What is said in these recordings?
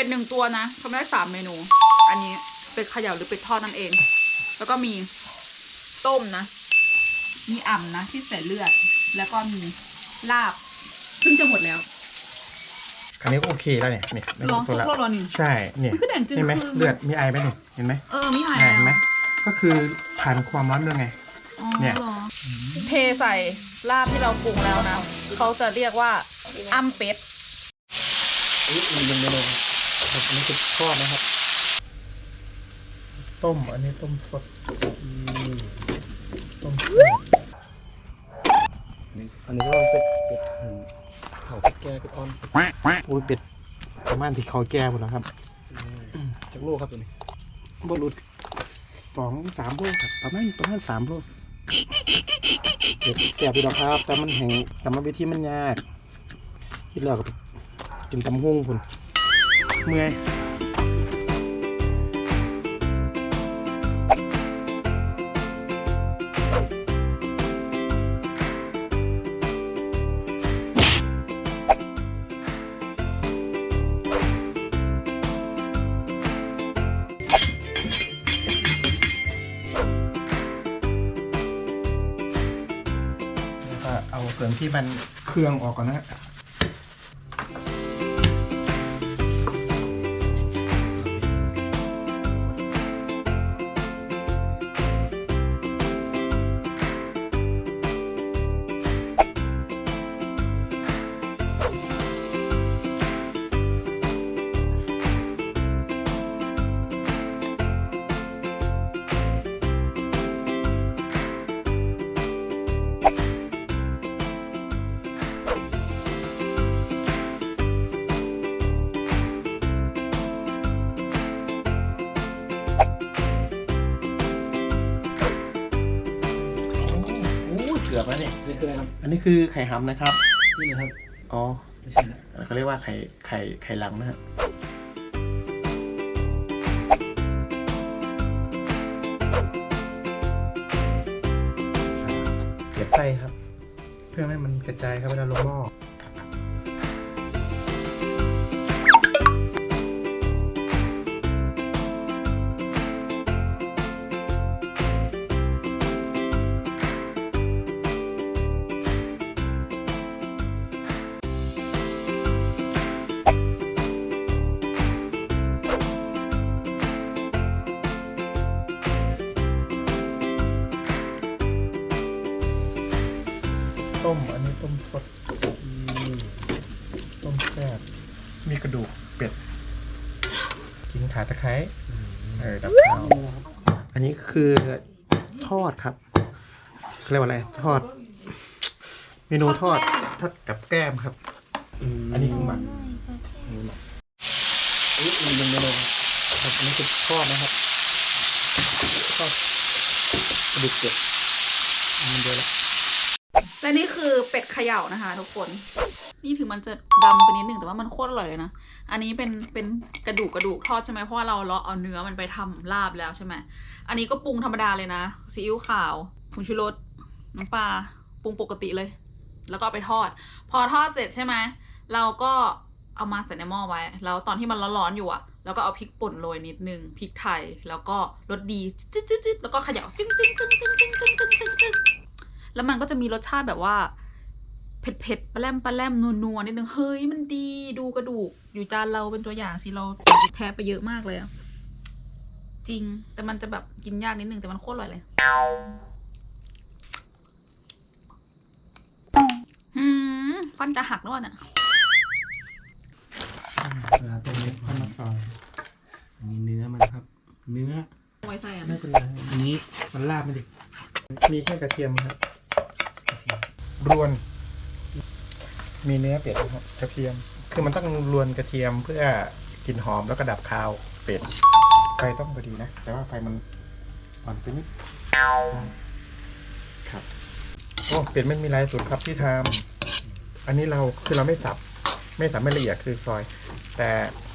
เป็ดหนึ่งตัวนะทำได้สามเมนู อันนี้เป็ดเขย่าหรือเป็ดทอดนั่นเอง แล้วก็มีต้มนะ มีอ่ำนะที่ใส่เลือด แล้วก็มีลาบ ซึ่งจะหมดแล้วคันนี้ก็โอเคแล้วเนี่ยเนี่ยไม่ลองต้สักละรอบรอนี่ ใช่ เนี่ยมันก็แดงจึงเห็นไหมคือ เลือดมีไอไหมเนี่ยเห็นไหมเออมีหายอ่าเห็นไหมก็คือผ่านความร้อนด้วยไง อ๋อเนี่ยเหรอเทใส่ลาบที่เราปรุงแล้วนะเขาจะเรียกว่าอ้ำเป็ดอันนี้มันเป็นเมนู ครับอันนี้คือทอดนะครับ ต้มอันนี้ต้มสดอืมต้มสดอันนี้ก็เป็ดเป็ดอืมเผาพริกแกงเป็ดอ่อนโอ้ยเป็ดประมาณที่เขาแก้หมดแล้วครับจากโลครับตัวนี้บรุษสองสามโลครับประมาณประมาณสามโลเด็ดแก่ไปหรอกครับ แต่มันแห่งกรรมวิธีมันยากคิดแล้วก็กินตำหุ่งคุณ เมื่อยแล้วก็เอาส่วนที่มันเครื่องออกก่อนนะ นี่คืออะไรครับอันนี้คือไข่หำนะครับ นี่นะครับ อ๋อ ไม่ใช่นะเขาเรียกว่าไข่ไข่ไข่หลังนะฮะเก็บไปครับ เพื่อไม่ให้มันกระจายครับเวลาลงหม้อ คือทอดครับเขาเรียกว่าอะไรทอด เมนูทอดทอดกับแกล้มครับ อันนี้คือหมักอันนี้หมักอันนี้มันเป็นเมนูครับอันนี้คือทอดนะครับทอดกระดูกเป็ดมันเดียวแล้วและนี่คือเป็ดเขย่านะคะ ทุกคน นี่ถึงมันจะดำไปนิดนึงแต่ว่ามันโคตรอร่อยเลยนะ อันนี้เป็นเป็นกระดูกกระดูกทอดใช่ไหมเพราะว่าเราเลาะเอาเนื้อมันไปทำลาบแล้วใช่ไหมอันนี้ก็ปรุงธรรมดาเลยนะซีอิ๊วขาวผงชูรสน้ำปลาปรุงปกติเลย แล้วก็ไปทอด พอทอดเสร็จใช่ไหมเราก็เอามาใส่ในหม้อไว้ แล้วตอนที่มันร้อนๆอยู่อะแล้วก็เอาพริกป่นโรยนิดนึงพริกไทยแล้วก็รสดีจิ๊ดจิ๊ดจิ๊ดแล้วก็เขย่าจึ้งจึ้งจึ้งจึ้งจึ้งจึ้งจึ้งจึ้งจึ้งแล้วมันก็จะมีรสชาติแบบว่า เผ็ดเผ็ดๆปลาแรมปลาแรมนัวนัวๆนิดนึง เฮ้ยมันดีดูกระดูก อยู่จานเราเป็นตัวอย่างสิเราแทบไปเยอะมากเลยอะจริง แต่มันจะแบบกินยากนิดนึงแต่มันโคตรอร่อยเลยหืมฟันจะหักแล้วอะเนี่ยเวลาต้มเล็กข้าวมาซอยมีเนื้อมันครับ เนื้อไว้ใส่อะไม่เป็นไรอันนี้มันลาบไม่ดิมีแค่กระเทียมครับรวน มีเนื้อเป็ดนะครับกระเทียม คือมันต้องรวนกระเทียมเพื่อกลิ่นหอมแล้วก็ดับคาวเป็ด ไฟต้องพอดีนะ แต่ว่าไฟมันอ่อนไปนิดครับโอ้เป็ดไม่มีลายสุดครับที่ทำอันนี้เราคือเราไม่สับ ไม่สับไม่ละเอียดคือซอย แต่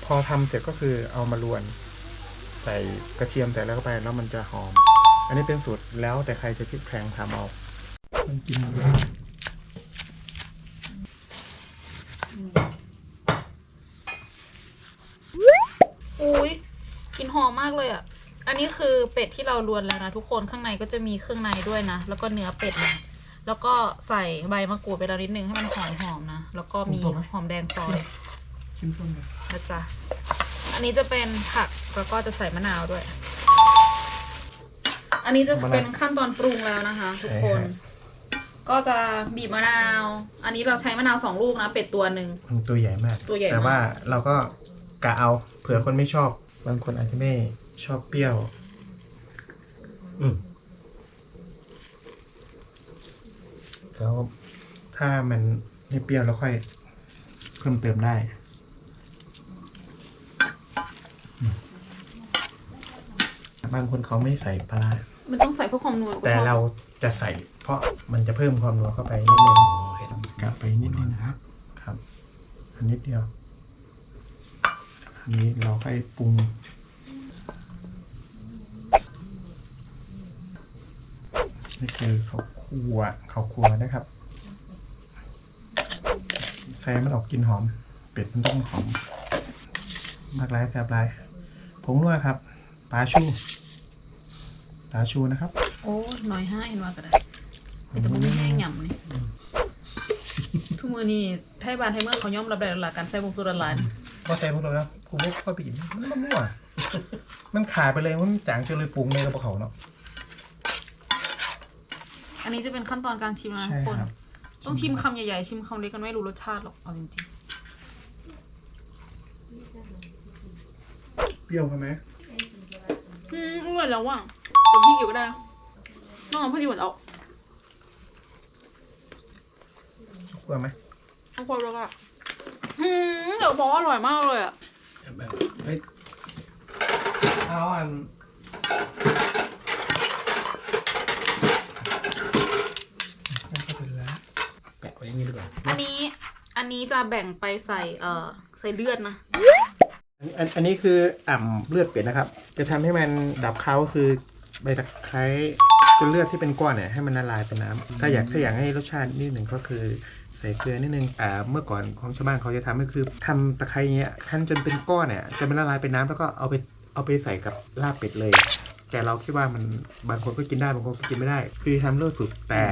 พอทำเสร็จก็คือเอามารวน ใส่กระเทียมใส่แล้วเข้าไปแล้วมันจะหอม อันนี้เป็นสูตรแล้วแต่ใครจะพลิกแพลงทำเอามันกิน อะอุ้ยกลินหอมมากเลยอะ อันนี้คือเป็ดที่เราลวนแล้วนะทุกคนข้างในก็จะมีเครื่องในด้วยนะ แล้วก็เนื้อเป็ดนะแล้วก็ใส่ใบมะกรูดไปแล้วนิดนึงให้มันหอมหอมๆนะ แล้วก็มีหอมแดงซอยชิมต้มเลยนะจ๊ะอันนี้จะเป็นผักแล้วก็จะใส่มะนาวด้วย อันนี้จะเป็นขั้นตอนปรุงแล้วนะคะ ทุกคน ก็จะบีบมะนาว อันนี้เราใช้มะนาวสองลูกนะเป็ดตัวหนึ่งมันตัวใหญ่มาก ตัวใหญ่มากแต่ว่าเราก็ กะเอา เผื่อคนไม่ชอบ บางคนอาจจะไม่ชอบเปรี้ยว อืมแล้วถ้ามันไม่เปรี้ยวเราค่อยเพิ่มเติมได้อืมบางคนเขาไม่ใส่ปลาร้ามันต้องใส่เพื่อความนัวแต่เราจะใส่ เพราะมันจะเพิ่มความนัวเข้าไปนิดนึงกลับไปนิดนึงนะครับ ครับ อันนิดเดียวอั นนี้เราค่อยปรุง นี่คือข้าวคั่วข้าวคั่วนะครับใส่มันออกกลินหอม เป็ดมันต้องหอม มากหลายแสบหลายผงนัวครับปลาชูปลาชูนะครับ โอ้หน่อยห้าเห็นว่าก็ได้แต่มันไม่แห้งหย่ำนี่ทุกมือนี่ไทยบานไทยเมื่อเขาย่อมรับได้แล้วล่ะการใส่วงสุรลาน พอใส่พวกเราแล้วกูไม่ค่อยไปกินมันมั่วมันขาดไปเลยมันจางจนเลยปรุงเลยกับเขาเนาะ อันนี้จะเป็นขั้นตอนการชิมนะใช่ทุกคนครับ ต้องชิมคำใหญ่ๆ ชิมคำเล็กกันไม่รู้รสชาติหรอก เอาจริงเปรี้ยวใช่ไหมๆอืมอร่อยแล้วว่ะเดี๋ยวพี่เกี่ยวก็ได้นะน้องเอาพอดีหมดแล้วคั่วไหมเอาความแล้วก็ อืมเดี๋ยวบอกว่าอร่อยมากเลยอะแบบเฮ้ยเอาอันไม่ค่อยเป็นแล้วแปะไว้อย่างนี้ดีกว่าอันนี้อันนี้จะแบ่งไปใส่เอ่อใส่เลือดนะ อันอันนี้คืออ่ำเลือดเป็ดนะครับ จะทำให้มันดับเขาคือใบตะไคร้จนเลือดที่เป็นก้อนเนี่ยให้มันละลายเป็นน้ำถ้าอยากถ้าอยากให้รสชาตินิดหนึ่งก็คือใส่เกลือนิดนึงอ่าเมื่อก่อนของชาวบ้านเขาจะทำก็คือทำตะไคร้เงี้ยขั้นจนเป็นก้อนเนี่ยจนมันละลายเป็นน้ำแล้วก็เอาไปเอาไปใส่กับลาบเป็ดเลย แต่เราคิดว่ามันบางคนก็กินได้บางคนก็กินไม่ได้ คือทำเลือดสุกแต่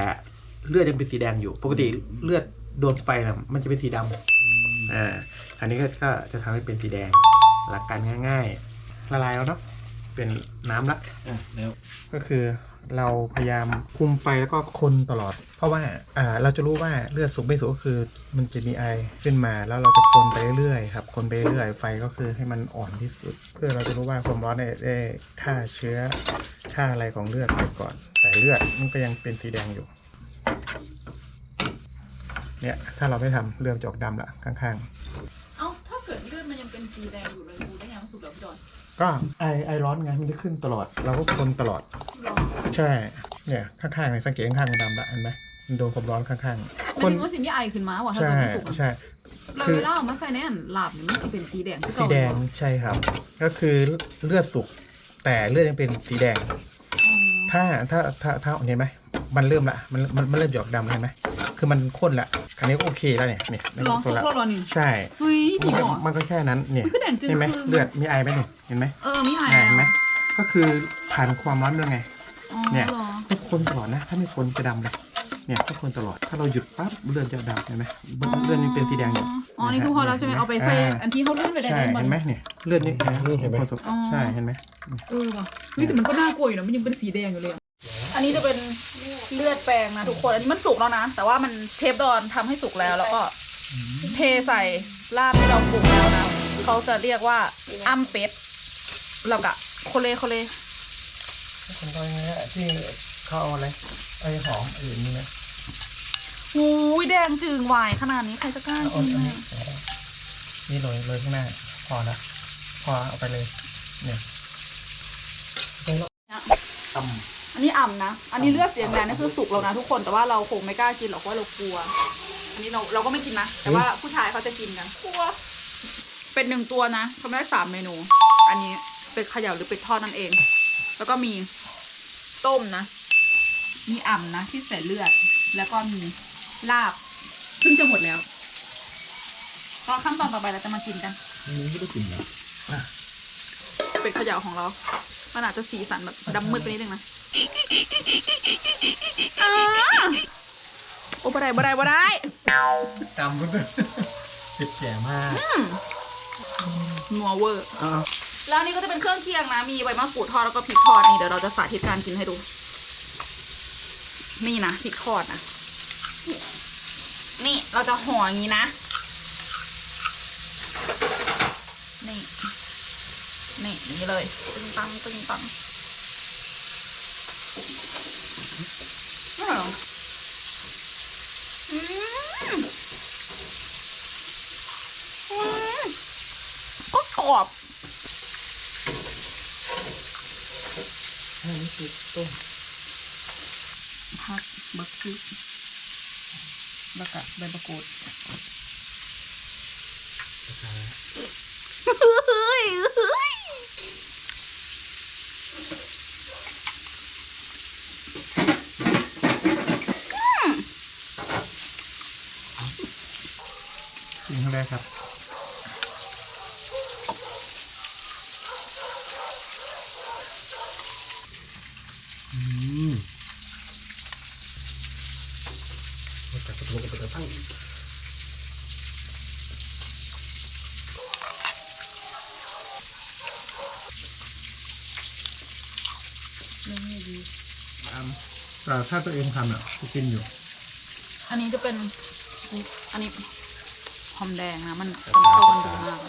เลือดยังเป็นสีแดงอยู่ ปกติเลือดโดนไฟนะมันจะเป็นสีดำอ่าอันนี้ก็ก็จะทำให้เป็นสีแดงหลักการง่าย ๆ ละลายแล้วเนาะเป็นน้ำละ อะแล้วก็คือ เราพยายามคุมไฟแล้วก็คนตลอด เพราะว่าอ่าเราจะรู้ว่าเลือดสุกไม่สุกก็คือ มันจะมีไอขึ้นมาแล้วเราจะคนไปเรื่อยๆครับคนไปเรื่อยไฟก็คือให้มันอ่อนที่สุด เพื่อเราจะรู้ว่าความร้อนได้ได้ฆ่าเชื้อฆ่าอะไรของเลือดไปก่อน แต่เลือดมันก็ยังเป็นสีแดงอยู่เนี่ยถ้าเราไม่ทำเลือดจะออกดำละข้างๆ เอ้า ถ้าเกิดเลือดมันยังเป็นสีแดงอยู่เลยดูได้ยังสุกแล้วพี่ดอน ก็ไอไอร้อนไงมันจะขึ้นตลอด เราก็คนตลอดรอใช่ เนี่ยข้างๆเนี่ยสังเกตข้างๆมันดำละเห็นไหมมันโดนความร้อนข้างๆมันถึงว่าสิ่งที่ไอขึ้นมาว่ะถ้าใช่เกิดมันสุกอะใช่เราคือเวลาเอามาใส่ในอันลาบนี่มันจะเป็นสีแดงคือสีเก่าแดงใช่ครับ ก็คือเลือดสุกแต่เลือดยังเป็นสีแดงอ๋อถ้าถ้าถ้าถ้าเห็นไหม มันเริ่มละมันมันมันเริ่มหยอกดำเห็นไหมคือมันข้นละอันนี้ก็โอเคแล้วเนี่ยเนี่ยมันลองข้สุนกละแล้วรอนี่ใช่ เฮ้ยดีกว่ามันก็แค่นั้นเนี่ยมันก็แดงจึงเห็นไหมคือ เลือดมีไอไหมเนี่ยเห็นไหมเออมีไออ่าเห็นไหมก็คือผ่านความร้อนด้วยไง อ๋อเนี่ยหรอต้องคนตลอดนะ ถ้าไม่คนจะดำเลย เนี่ยต้องคนตลอด ถ้าเราหยุดปั๊บเลือดจะดำเห็นไหมเลือดยังเป็นสีแดงอยู่ อ๋อนี่คือพอเราจะไปเอาไปใส่อันที่เขาเลื่อนไปได้ใช่เลยเห็นไหมเนี่ยเลือดนี่เห็นไหม คนสุกอ๋อใช่เห็นไหม เออว่ะเฮ้ยแต่มันก็น่ากลัวอยู่นะมันยังเป็นสีแดงอยู่เลยอะอันนี้จะเป็น เลือดแปลงนะทุกคน อันนี้มันสุกแล้วนะ แต่ว่ามันเชฟดอนทำให้สุกแล้วแล้วก็ เทใส่ลาบที่เราปรุงแล้วนะเขาจะเรียกว่าอ้ำเป็ดแล้วก็โคเลโคเลคนก็อย่างเงี้ยที่เขาเอาอะไรไอ้หอมอื่นนี่นะหูยแดงจึงวายขนาดนี้ใครจะกล้าเอากินอันเลนี้ยนี่โรยโรยข้างหน้า พอละพอเอาไปเลย เนี่ยท อันนี้อ่ำนะ อันนี้เลือดเสียงแดงนี่คือสุกแล้วนะทุกคน แต่ว่าเราคงไม่กล้ากินหรอกเพราะว่าเรากลัว อันนี้เราเราก็ไม่กินนะ แต่ว่าผู้ชายเขาจะกินกัน กลัว เป็นหนึ่งตัวนะทำได้สามเมนู อันนี้เป็ดเขย่าหรือเป็ดทอดนั่นเอง แล้วก็มีต้มนะ มีอ่ำนะที่ใส่เลือด แล้วก็มีลาบ ซึ่งจะหมดแล้วก็ขั้นตอนต่อไปเราจะมากินกันอันนี้ไม่ได้กินเหรอำเป็ดเขย่าของเรา มันอาจจะสีสันแบบดำมืดไปนิดนึงนะอ่าโอ้บ่ได้บ่ได้บ่ได้ตำก็เผ็ดแก่มากนัวเวอร์อ้าวแล้วอันนี้ก็จะเป็นเครื่องเคียงนะ มีใบมะกรูดทอดแล้วก็พริกทอดนี่เดี๋ยวเราจะสาธิตการกินให้ดู นี่นะพริกทอดนะ นี่เราจะห่ออย่างนี้นะ นี่ นี่อย่างนี้เลย ตึงตังตึงตังอ้าวอืมอืมก็กรอบอันนี้คือต้มผักบักพริกแล้วก็ใบมะกรูด กระชาย เฮ้ยเฮ้ย กินครั้งแรกครับอืมมาจากกระทงกับกระทั่งนี่ดีแต่ถ้าตัวเองทำอะจะกินอยู่ อันนี้จะเป็น อันนี้ หอมแดงนะมันเข้ากันดีมาก